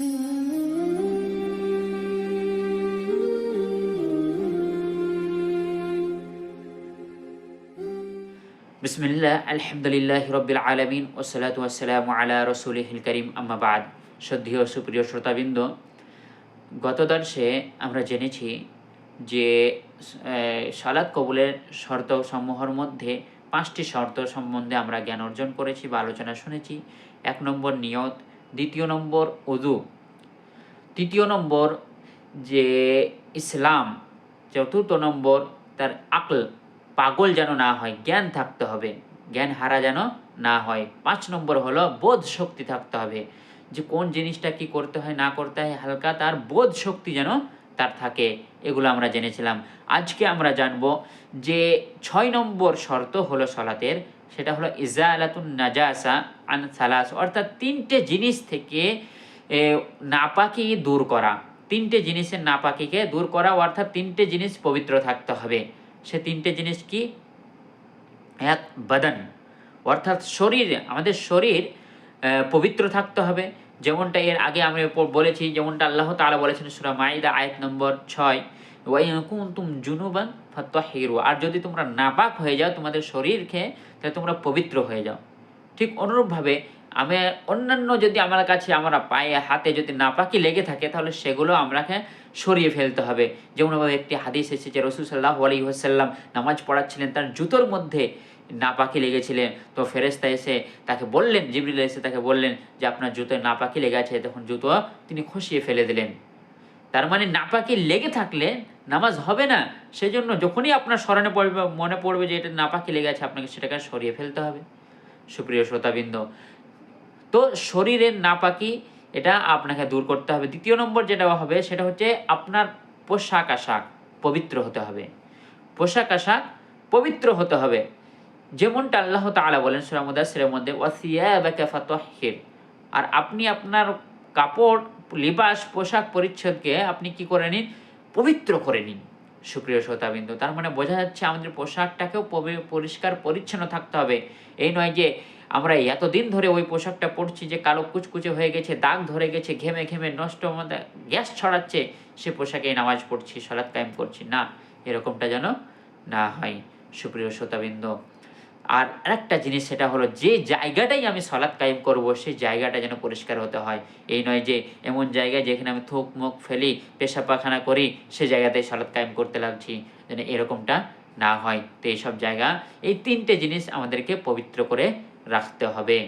বিসমিল্লাহ আলহামদুলিল্লাহ রবিল আলমিন ওসালাত ওয়াসালাম আলা রসুলহিল করিম আম্মাবাদ শ্রদ্ধীয় সুপ্রিয় শ্রোতাবৃন্দ গত দর্শে আমরা জেনেছি যে সালাদ কবুলের শর্ত সমূহের মধ্যে পাঁচটি শর্ত সম্বন্ধে আমরা জ্ঞান অর্জন করেছি বা আলোচনা শুনেছি। এক নম্বর নিয়ত দ্বিতীয় নম্বর উদু তৃতীয় নম্বর যে ইসলাম। চতুর্থ নম্বর তার আকল। পাগল যেন না হয়, জ্ঞান থাকতে হবে। জ্ঞান হারা যেন না হয়। পাঁচ নম্বর হলো বোধ শক্তি থাকতে হবে। যে কোন জিনিসটা কি করতে হয়, না করতে হয়, হালকা তার বোধ শক্তি যেন তার থাকে। এগুলো আমরা জেনেছিলাম। আজকে আমরা জানব যে ছয় নম্বর শর্ত হলো সলাতের। সেটা হলো ইজা আলাতুন নাজাসা আন সালাস, অর্থাৎ তিনটে জিনিস থেকে নাপাকি দূর করা। তিনটে জিনিসের নাপাকিকে দূর করা, অর্থাৎ তিনটে জিনিস পবিত্র থাকতে হবে। সে তিনটে জিনিস কি? এক, বদন। অর্থাৎ শরীর, আমাদের শরীর পবিত্র থাকতে হবে। যেমনটা এর আগে আমি বলেছি, যেমনটা আল্লাহ তাআলা বলেছেন সূরা মাইদা, আয়াত নম্বর ছয়। কুনতুম জুনুবান ফাত্তাহিরু। আর যদি তোমরা নাপাক হয়ে যাও তোমাদের শরীরকে, তাহলে তোমরা পবিত্র হয়ে যাও। ঠিক অনুরূপভাবে আমি অন্যান্য যদি আমার কাছে, আমরা পায়ে, হাতে যদি নাপাকি লেগে থাকে, তাহলে সেগুলো আমরাকে সরিয়ে ফেলতে হবে। যেমনভাবে একটি হাদিস এসেছে, রসুল সাল্লাহ আলী হাসাল্লাম নামাজ পড়াচ্ছিলেন, তার জুতোর মধ্যে নাপাকি লেগেছিলেন। তো ফেরেস্তা এসে তাকে বললেন, জিবরিল এসে তাকে বললেন যে আপনার জুতোয় নাপাকি লেগে আছে, তখন জুতো তিনি খসিয়ে ফেলে দিলেন। তার মানে নাপাকি লেগে থাকলে নামাজ হবে না, সেজন্য যখনই আপনার স্মরণে পড়বে, মনে পড়বে যে এটা নাপাকি লেগে আছে, আপনাকে সেটাকে সরিয়ে ফেলতে হবে। সুপ্রিয় শ্রোতাবৃন্দ, তো শরীরের নাপাকি এটা আপনাকে দূর করতে হবে। দ্বিতীয় নম্বর যেটা হবে, সেটা হচ্ছে আপনার পোশাক আশাক পবিত্র হতে হবে। পোশাক আশাক পবিত্র হতে হবে। যেমনটা আল্লাহ তাআলা বলেন সূরা মুদাসসিরের মধ্যে ওয়াসিয়াবাকা ফাতাহহির আর আপনি আপনার কাপড় লিবাস পোশাক পরিচ্ছদকে আপনি কি করে নিন? পবিত্র করে নিন। সুপ্রিয় শ্রোতাবিন্দু, তার মানে বোঝা যাচ্ছে আমাদের পোশাকটাকেও পরিষ্কার, পরিচ্ছন্ন থাকতে হবে। এই নয় যে আমরা এতদিন ধরে ওই পোশাকটা পরছি যে কালো কুচকুচে হয়ে গেছে, দাগ ধরে গেছে, ঘেমে ঘেমে নষ্ট গ্যাস ছড়াচ্ছে, সে পোশাকে নামাজ পড়ছি সলাৎ কায়েম করছি। না, এরকমটা যেন না হয়। সুপ্রিয় শ্রোতাবৃন্দ আর আরেকটা জিনিস সেটা হলো যে জায়গাটাই আমি সলাৎ কায়েম করব, সেই জায়গাটা যেন পরিষ্কার হতে হয়। এই নয় যে এমন জায়গায় যেখানে আমি থুক মুখ ফেলি, পেশা পাখানা করি, সে জায়গাতেই সলাৎ কায়েম করতে লাগছি, যেন এরকমটা না হয়। তো এইসব জায়গা, এই তিনটে জিনিস আমাদেরকে পবিত্র করে রাখতে হবে।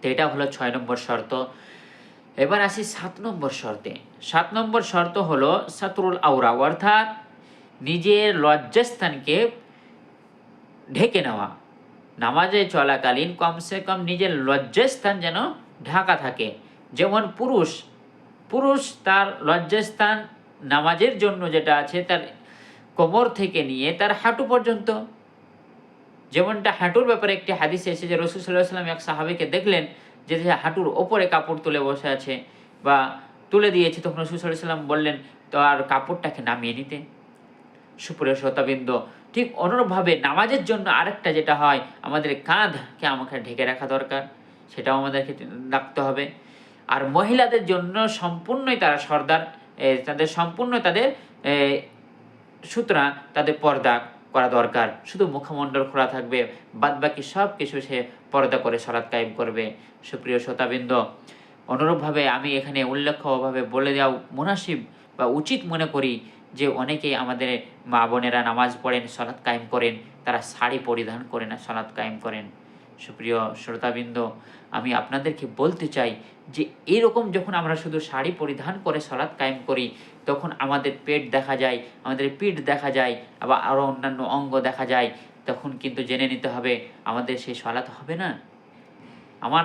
তো এটা হলো ছয় নম্বর শর্ত। এবার আসি সাত নম্বর শর্তে। সাত নম্বর শর্ত হলো সাতরুল আউরা অর্থাৎ নিজের লজ্জাস্থানকে ঢেকে নেওয়া। নামাজে চলাকালীন কমসে কম নিজের লজ্জাস্থান যেন ঢাকা থাকে। যেমন পুরুষ পুরুষ তার লজ্জাস্থান নামাজের জন্য যেটা আছে তার কোমর থেকে নিয়ে তার হাঁটু পর্যন্ত। যেমনটা হাঁটুর ব্যাপারে একটি হাদিস এসেছে রসুল সাল্লাহ সাল্লাম এক সাহাবিকে দেখলেন যে হাঁটুর ওপরে কাপড় তুলে বসে আছে বা তুলে দিয়েছে। তখন রসুল সাল্লাহ সাল্লাম বললেন, তো আর কাপড়টাকে নামিয়ে নিতে? সুপ্রিয় শ্রোতাবৃন্দ ঠিক অনুরূপভাবে নামাজের জন্য আরেকটা যেটা হয়, আমাদের কাঁধকে আমাকে ঢেকে রাখা দরকার, সেটাও আমাদেরকে রাখতে হবে। আর মহিলাদের জন্য সম্পূর্ণই তারা সর্দার তাদের সম্পূর্ণ তাদের সুতরাং তাদের পর্দা করা দরকার। শুধু মুখমণ্ডল খোলা থাকবে বাদ বাকি সব কিছু সে পর্দা করে সরাত কায়েম করবে। সুপ্রিয় শ্রোতাবৃন্দ, অনুরূপভাবে আমি এখানে উল্লেখ্যভাবে বলে দেওয়া মুনাসিব বা উচিত মনে করি যে অনেকেই আমাদের মা বোনেরা নামাজ পড়েন সলাৎ কায়েম করেন, তারা শাড়ি পরিধান করে না সলাৎ কায়েম করেন। সুপ্রিয় শ্রোতাবৃন্দ, আমি আপনাদেরকে বলতে চাই যে এরকম যখন আমরা শুধু শাড়ি পরিধান করে সলাৎ কায়েম করি, তখন আমাদের পেট দেখা যায়, আমাদের পিঠ দেখা যায়, আবার আরও অন্যান্য অঙ্গ দেখা যায়, তখন কিন্তু জেনে নিতে হবে আমাদের সেই সলাৎ হবে না। আমার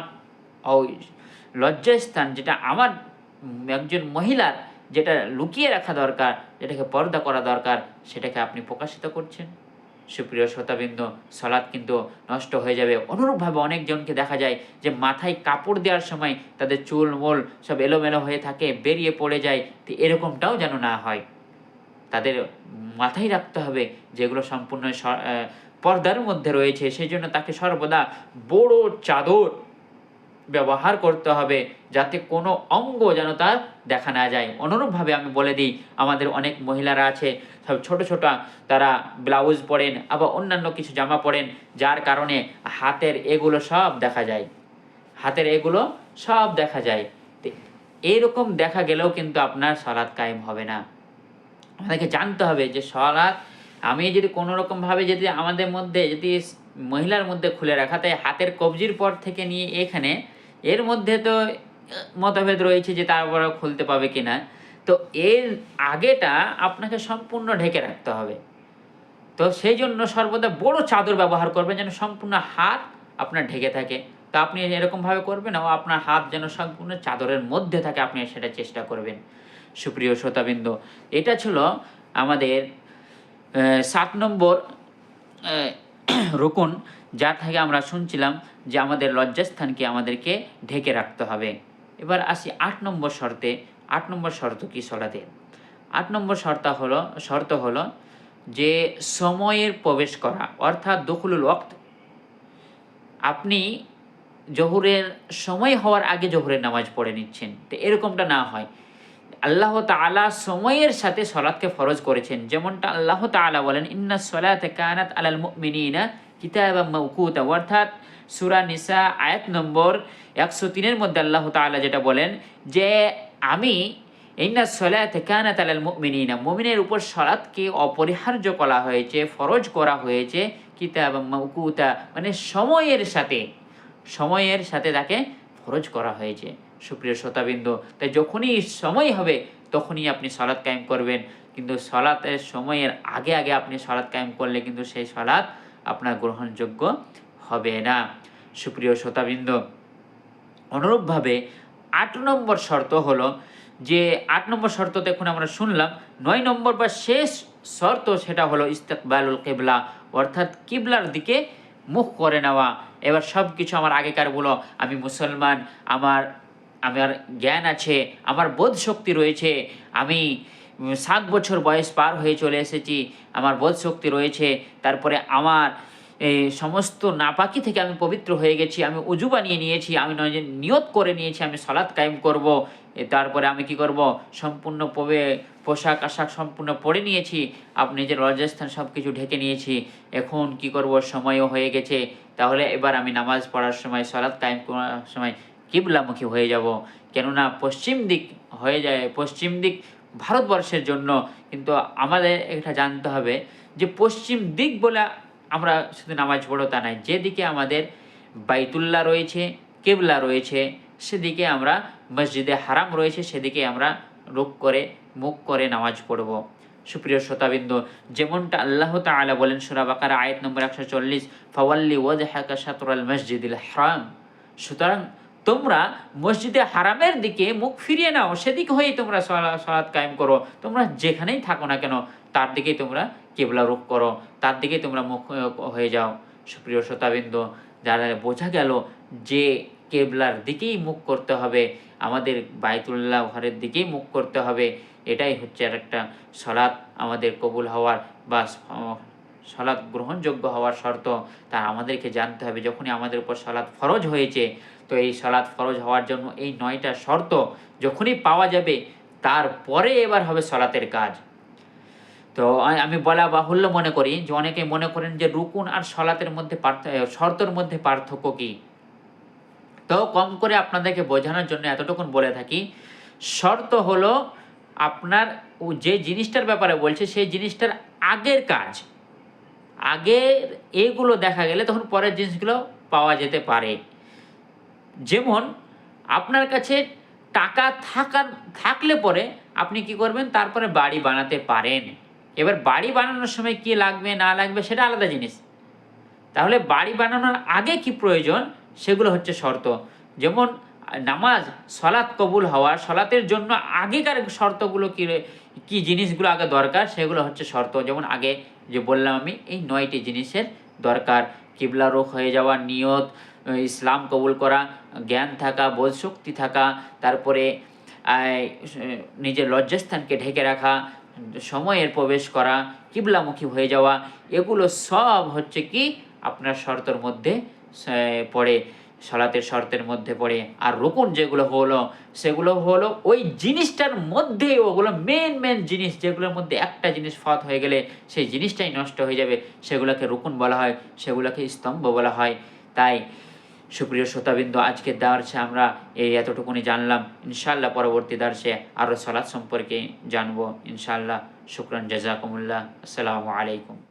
লজ্জাস্থান যেটা আমার একজন মহিলার যেটা লুকিয়ে রাখা দরকার, যেটাকে পর্দা করা দরকার, সেটাকে আপনি প্রকাশিত করছেন। সুপ্রিয় শ্রোতাবৃন্দ, সলাদ কিন্তু নষ্ট হয়ে যাবে। অনুরূপভাবে অনেকজনকে দেখা যায় যে মাথায় কাপড় দেওয়ার সময় তাদের চুল, মোল সব এলোমেলো হয়ে থাকে, বেরিয়ে পড়ে যায়, তো এরকমটাও যেন না হয়। তাদের মাথায় রাখতে হবে যেগুলো সম্পূর্ণ পর্দার মধ্যে রয়েছে সেই জন্য তাকে সর্বদা বড় চাদর ব্যবহার করতে হবে যাতে কোনো অঙ্গ যেন তার দেখা না যায়। অনুরূপভাবে আমি বলে দিই, আমাদের অনেক মহিলারা আছে, সব ছোট ছোট, তারা ব্লাউজ পরেন, আবার অন্যান্য কিছু জামা পরেন, যার কারণে হাতের এগুলো সব দেখা যায়। হাতের এগুলো সব দেখা যায়। এইরকম দেখা গেলেও কিন্তু আপনার সলাৎ কায়েম হবে না। আমাদেরকে জানতে হবে যে সলাৎ আমি যদি কোনো রকমভাবে যদি আমাদের মধ্যে, যদি মহিলার মধ্যে খুলে রাখা, তাই হাতের কবজির পর থেকে নিয়ে এখানে এর মধ্যে তো মতভেদ রয়েছে যে তারপরে খুলতে পাবে কি না তো এর আগেটা আপনাকে সম্পূর্ণ ঢেকে রাখতে হবে। তো সেই জন্য সর্বদা বড় চাদর ব্যবহার করবেন যেন সম্পূর্ণ হাত আপনার ঢেকে থাকে। তো আপনি এরকমভাবে করবেন ও আপনার হাত যেন সম্পূর্ণ চাদরের মধ্যে থাকে, আপনি সেটা চেষ্টা করবেন। সুপ্রিয় শ্রোতাবৃন্দ, এটা ছিল আমাদের সাত নম্বর রুকুন। যার থেকে আমরা শুনছিলাম যে আমাদের লজ্জাস্থানকে আমাদেরকে ঢেকে রাখতে হবে। এবার আসি আট নম্বর শর্তে। আট নম্বর শর্ত কি সলাতে আট নম্বর শর্ত হলো শর্ত হলো যে সময়ের প্রবেশ করা, অর্থাৎ দখলুল ওয়াক্ত। আপনি জহুরের সময় হওয়ার আগে জহুরের নামাজ পড়ে নিচ্ছেন। তো এরকমটা না হয়। আল্লাহ তাআলা সময়ের সাথে সলাৎকে ফরজ করেছেন। যেমনটা আল্লাহ তাআলা বলেন, ইন্না সলাতে কানাত আলাল মুমিনিনা কিতাবাম মাওকুতা। অর্থাৎ সূরা নিসা আয়াত নম্বর একশো তিনের মধ্যে আল্লাহ তাআলা যেটা বলেন যে আমি, ইন্না সলাতে কানাত আলাল মুমিনিনা। মুমিনের উপর সলাৎকে অপরিহার্য করা হয়েছে, ফরজ করা হয়েছে কিতাবাম মাওকুতা। মানে সময়ের সাথে সময়ের সাথে তাকে ফরজ করা হয়েছে। সুপ্রিয় শ্রোতাবিন্দু, তাই যখনই সময় হবে, তখনই আপনি সলাৎ কায়েম করবেন। কিন্তু সলাতের সময়ের আগে আগে আপনি সলাৎ কায়েম করলে কিন্তু সেই সলাৎ আপনার গ্রহণযোগ্য হবে না। সুপ্রিয় শ্রোতাবিন্দু, অনুরূপভাবে আট নম্বর শর্ত হলো যে আট নম্বর শর্ত দেখুন আমরা শুনলাম, নয় নম্বর বা শেষ শর্ত সেটা হলো ইস্তেকবালুল কেবলা, অর্থাৎ কিবলার দিকে মুখ করে নেওয়া। এবার সব কিছু আমার আগেকার বলো আমি মুসলমান, আমার আমার জ্ঞান আছে, আমার বোধ শক্তি রয়েছে, আমি সাত বছর বয়স পার হয়ে চলে এসেছি। আমার বোধ শক্তি রয়েছে। তারপরে আমার সমস্ত নাপাকি থেকে আমি পবিত্র হয়ে গেছি। আমি উজু বানিয়ে নিয়েছি। আমি নয় নিয়ত করে নিয়েছি আমি সলাৎ কায়েম করব। তারপরে আমি কি করব? সম্পূর্ণ পবে, পোশাক আশাক সম্পূর্ণ পরে নিয়েছি। আপনি নিজের লজ্জাস্থান সব কিছু ঢেকে নিয়েছি। এখন কি করব? সময়ও হয়ে গেছে। তাহলে এবার আমি নামাজ পড়ার সময় সলাৎ কায়েম করার সময় কিবলামুখী হয়ে যাব। কেননা পশ্চিম দিক হয়ে যায়, পশ্চিম দিক ভারতবর্ষের জন্য। কিন্তু আমাদের এটা জানতে হবে যে পশ্চিম দিক বলে আমরা শুধু নামাজ পড়ো তা নয়, যেদিকে আমাদের বাইতুল্লাহ রয়েছে, কেবলা রয়েছে, সেদিকে আমরা মসজিদে হারাম রয়েছে, সেদিকে আমরা রুখ করে, মুখ করে নামাজ পড়ব। সুপ্রিয় শ্রোতাবিন্দ, যেমনটা আল্লাহ তাআলা বলেন সুরা বাকার আয়াত নম্বর একশো চল্লিশ, ফওয়াল্লি ওয়াজ হাকা সাতরাল মসজিদুল হারাম। সুতরাং তোমরা মসজিদে হারামের দিকে মুখ ফিরিয়ে নাও, সেদিকে হয়েই তোমরা সলা- সলাৎ কায়েম করো। তোমরা যেখানেই থাকো না কেন, তার দিকেই তোমরা কেবলা রূপ করো, তার দিকেই তোমরা মুখ হয়ে যাও। সুপ্রিয় শ্রোতাবৃন্দ, যারা বোঝা গেল যে কেবলার দিকেই মুখ করতে হবে, আমাদের বাইতুল্লাহ ঘরের দিকেই মুখ করতে হবে, এটাই হচ্ছে আর একটা সলাৎ আমাদের কবুল হওয়ার বা স- সলাৎ গ্রহণযোগ্য হওয়ার শর্ত তা আমাদেরকে জানতে হবে। যখনই আমাদের উপর সালাদ ফরজ হয়েছে, তো এই সালাদ ফরজ হওয়ার জন্য এই নয়টা শর্ত যখনই পাওয়া যাবে, তারপরে এবার হবে সলাতের কাজ। তো আমি বলা বাহুল্য মনে করি যে অনেকে মনে করেন যে রুকুন আর সলাতের মধ্যে শর্তর মধ্যে পার্থক্য কি? তো কম করে আপনাদেরকে বোঝানোর জন্য এতটুকুন বলে থাকি, শর্ত হলো আপনার যে জিনিসটার ব্যাপারে বলছে, সেই জিনিসটার আগের কাজ। আগের এগুলো দেখা গেলে তখন পরের জিনিসগুলো পাওয়া যেতে পারে। যেমন, আপনার কাছে টাকা থাকার, থাকলে পরে আপনি কি করবেন? তারপরে বাড়ি বানাতে পারেন। এবার বাড়ি বানানোর সময় কি লাগবে, না লাগবে সেটা আলাদা জিনিস। তাহলে বাড়ি বানানোর আগে কি প্রয়োজন? সেগুলো হচ্ছে শর্ত। যেমন নামাজ, সলাৎ কবুল হওয়া, সলাতের জন্য আগেকার শর্তগুলো কী কী জিনিসগুলো আগে দরকার? সেগুলো হচ্ছে শর্ত। যেমন আগে যে বললাম আমি, এই নয়টি জিনিসের দরকার। কিবলা রোগ হয়ে যাওয়া, নিয়ত, ইসলাম কবুল করা, জ্ঞান থাকা বোধশক্তি থাকা, তারপরে নিজের লজ্জাস্থানকে ঢেকে রাখা, সময়ের প্রবেশ করা, কিবলামুখী হয়ে যাওয়া, এগুলো সব হচ্ছে কি? আপনার শর্তর মধ্যে পড়ে। সালাতের শর্তের মধ্যে পড়ে। আর রুকুন যেগুলো হলো, সেগুলো হলো ওই জিনিসটার মধ্যে ওগুলো মেন মেন জিনিস, যেগুলোর মধ্যে একটা জিনিস ফত হয়ে গেলে সেই জিনিসটাই নষ্ট হয়ে যাবে। সেগুলোকে রুকুন বলা হয়, সেগুলোকে স্তম্ভ বলা হয়। তাই সুপ্রিয় শ্রোতাবিন্দু, আজকের দার্সে আমরা এই এতটুকুনি জানলাম। ইনশাল্লাহ পরবর্তী দার্সে আরও সলাৎ সম্পর্কে জানব। ইনশাল্লাহ শুক্রান, জাজাকুমুল্লাহ। আসসালামু আলাইকুম।